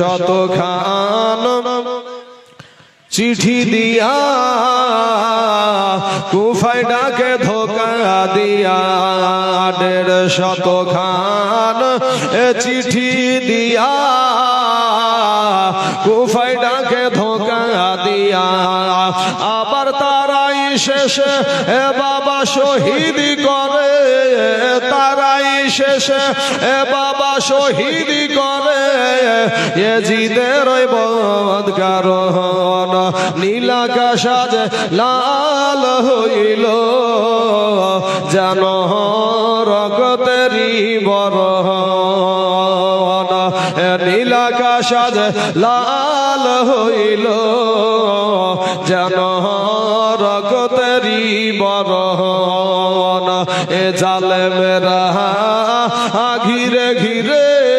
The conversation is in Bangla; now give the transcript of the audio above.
শত খান চিঠি দিয়া কুফাই ডাকে ধোকা দিয়া, দেড় শত খান এ চিঠি দিয়া কুফাই ডাকে ধোকা দিয়া। আবার তারাই শেষে এ বাবা শহীদ করে। শেষে এ বাবা শহীদ করে। এ জিদের বদ কারণ। নীলাকাশাজ লাল হইল। যেন রগতেরি বরণ। নীলাকাশাজ লাল হইল। যেন রগতেরি বরণ। এ জালে মেরা ঘিরে ঘিরে